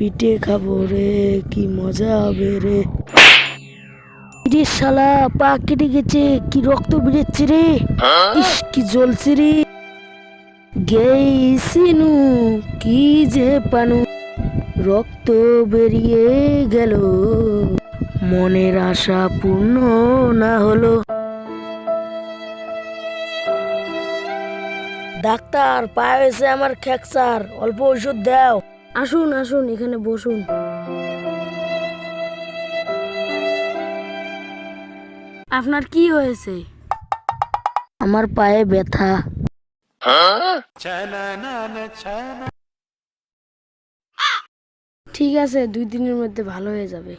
পিঠে খাব রে, কি মজা হবে রে। রে শালা, পা কেটে গেছে, কি রক্ত বেরোচ্ছে রে। ইস, কি জ্বলছে রে। গেইসিনু কি যে পানু। রক্ত বেরিয়ে গেল। মনের আশা পূর্ণ না হলো। ডাক্তার পায়ে হয়েছে আমার ফ্র্যাকচার অল্প ওষুধ দাও। আসুন আসুন এখানে বসুন। আপনার কি হয়েছে? আমার পায়ে ব্যথা। ঠিক আছে দুই দিনের মধ্যে ভালো হয়ে যাবে।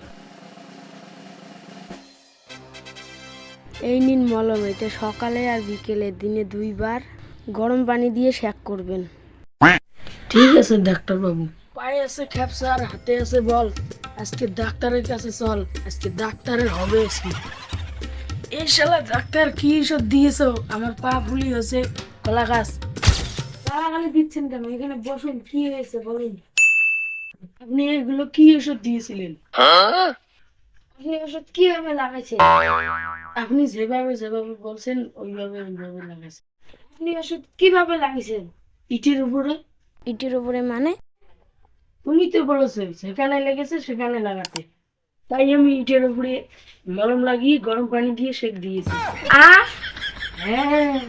এই নিন মলম এটা সকালে আর বিকেলে দিনে দুইবার। গরম পানি দিয়ে শ্যাক করবেন। ঠিক আছে ডাক্তার বাবু পায়ে আছে খ্যাপসার হাতে আছে বল, আজকে ডাক্তারের কাছে চল, আজকে ডাক্তারের হবে এই শালা ডাক্তার কি সব দিয়েছ? আমার পা ফুলি হয়েছে, কলা গাছ। গালাগালি দিচ্ছেন কেন? এখানে বসুন, কি হয়েছে বলুন। আপনি এগুলো কি ওষুধ দিয়েছিলেন? আপনি ওষুধ কীভাবে লাগাইছেন? আপনি যেভাবে যেভাবে বলছেন, ওইভাবে ওইভাবে লাগাইছেন। আপনি ওষুধ কীভাবে লাগাইছেন? ইটের উপরে। ইটের উপরে মানে? তুমি তো বলেছ সেখানে লেগেছে সেখানে লাগাতে। তাই আমি ইটের উপরে মলম লাগিয়ে গরম পানি দিয়ে সেক দিয়েছি। আহ! হ্যাঁ।